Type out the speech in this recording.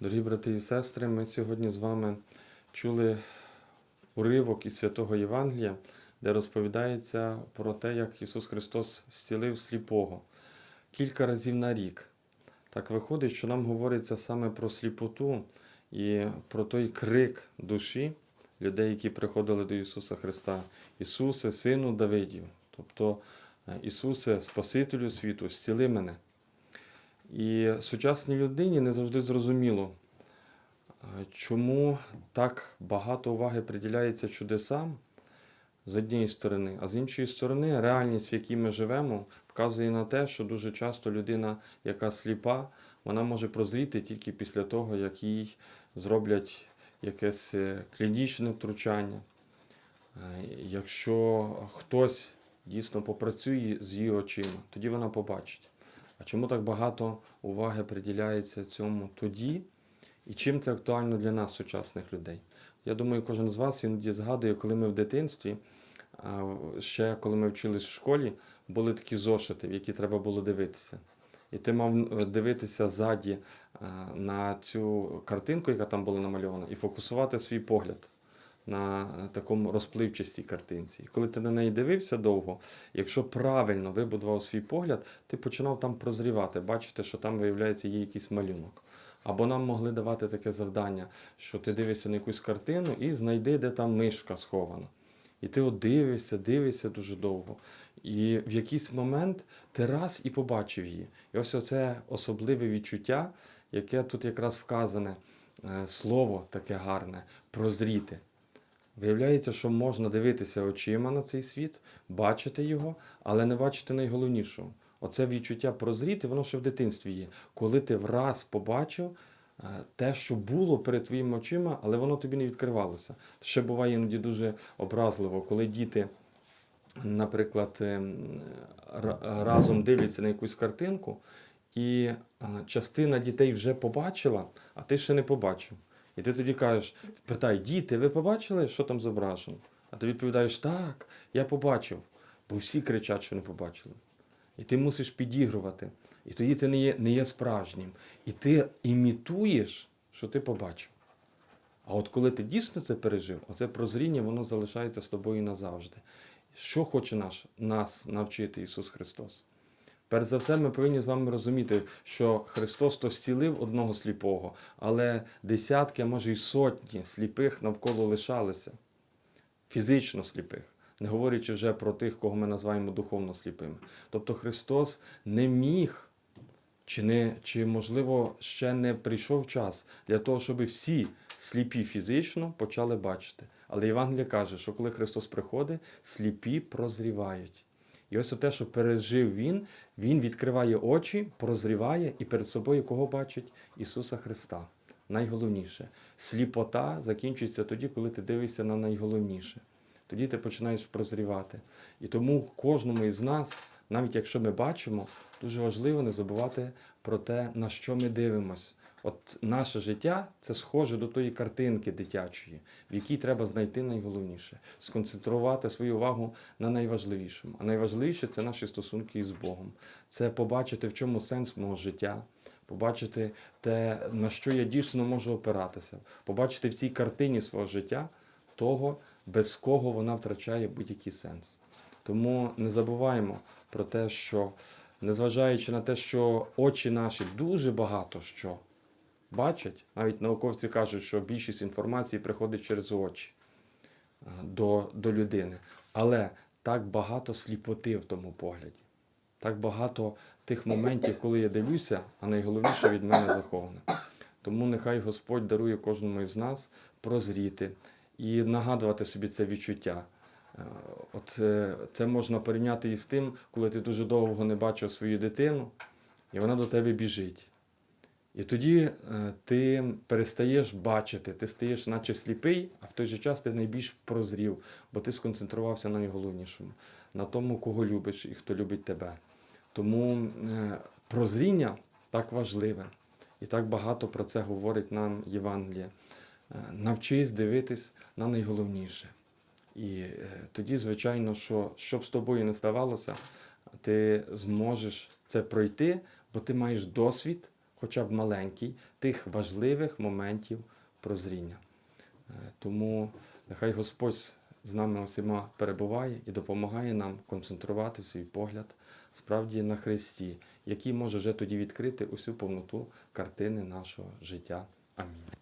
Дорогі брати і сестри, ми сьогодні з вами чули уривок із святого Євангелія, де розповідається про те, як Ісус Христос зцілив сліпого кілька разів на рік. Так виходить, що нам говориться саме про сліпоту і про той крик душі людей, які приходили до Ісуса Христа. Ісусе, Сину Давидів, тобто Ісусе, Спасителю світу, зціли мене. І сучасній людині не завжди зрозуміло, е, чому так багато уваги приділяється чудесам з однієї сторони, а з іншої сторони, реальність, в якій ми живемо, вказує на те, що дуже часто людина, яка сліпа, вона може прозріти тільки після того, як їй зроблять якесь е, клінічне втручання. Е, Якщо хтось дійсно попрацює з її очима, тоді вона побачить. А чому так багато уваги приділяється цьому тоді? І чим це актуально для нас, сучасних людей? Я думаю, кожен з вас іноді згадує, коли ми в дитинстві, ще коли ми вчились в школі, були такі зошити, в які треба було дивитися. І ти мав е, дивитися ззаді на цю картинку, яка там була намальована, і фокусувати свій погляд на е, такому розпливчастій картинці. І коли ти на неї дивився довго, якщо правильно вибудував свій погляд, ти починав там прозрівати, бачити, що там, виявляється, є якийсь малюнок. Або нам могли давати таке завдання, що ти дивишся на якусь картину і знайди, де там мишка схована. І ти от дивишся, дивишся дуже довго. І в якийсь момент ти раз і побачив її. І ось оце особливе відчуття, яке тут якраз вказане, е, слово таке гарне, прозріти. Виявляється, що можна дивитися очима на цей світ, бачити його, але не бачити найголовнішого. Оце відчуття прозріти, воно ще в дитинстві є. Коли ти враз побачив е, те, що було перед твоїми очима, але воно тобі не відкривалося. Ще буває іноді дуже образливо, коли діти, наприклад, ем, разом дивляться на якусь картинку, і е, частина дітей вже побачила, а ти ще не побачив. І ти тоді кажеш, питай, діти, ви побачили, що там зображено? А ти відповідаєш, так, я побачив. Бо всі кричать, що не побачили. І ти мусиш підігрувати. І тоді ти не є, не є справжнім. І ти імітуєш, що ти побачив. А от коли ти дійсно це пережив, оце прозріння, воно залишається з тобою назавжди. Що хоче наш, нас навчити Ісус Христос? Перш за все, ми повинні з вами розуміти, що Христос то зцілив одного сліпого, але десятки, а може й сотні сліпих навколо лишалися, фізично сліпих, не говорячи вже про тих, кого ми називаємо духовно сліпими. Тобто Христос не міг, чи, не, чи можливо ще не прийшов час для того, щоб всі сліпі фізично почали бачити. Але Євангелія каже, що коли Христос приходить, сліпі прозрівають. І ось те, що пережив Він, Він відкриває очі, прозріває і перед собою кого бачить? Ісуса Христа. Найголовніше. Сліпота закінчується тоді, коли ти дивишся на найголовніше. Тоді ти починаєш прозрівати. І тому кожному із нас, навіть якщо ми бачимо, дуже важливо не забувати про те, на що ми дивимось. От наше життя це схоже до тої картинки дитячої, в якій треба знайти найголовніше, сконцентрувати свою увагу на найважливішому. А найважливіше це наші стосунки із Богом. Це побачити, в чому сенс мого життя, побачити те, на що я дійсно можу опиратися, побачити в цій картині свого життя того, без кого вона втрачає будь-який сенс. Тому не забуваємо про те, що незважаючи на те, що очі наші дуже багато що бачать, навіть науковці кажуть, що більшість інформації приходить через очі е, до, до людини. Але так багато сліпоти в тому погляді. Так багато тих моментів, коли я дивлюся, а найголовніше від мене заховане. Тому нехай Господь дарує кожному із нас прозріти і нагадувати собі це відчуття. Е, От е, це можна порівняти із тим, коли ти дуже довго не бачив свою дитину, і вона до тебе біжить. І тоді е, ти перестаєш бачити, ти стаєш наче сліпий, а в той же час ти найбільш прозрів, бо ти сконцентрувався на найголовнішому, на тому, кого любиш і хто любить тебе. Тому прозріння так важливе. І так багато про це говорить нам Євангеліє. Навчись дивитись на найголовніше. І е, тоді, звичайно, що щоб з тобою не ставалося, ти зможеш це пройти, бо ти маєш досвід хоча б маленький, тих важливих моментів прозріння. Е, Тому нехай Господь з нами усіма перебуває і допомагає нам концентрувати свій погляд справді на Христі, який може вже тоді відкрити усю повноту картини нашого життя. Амінь.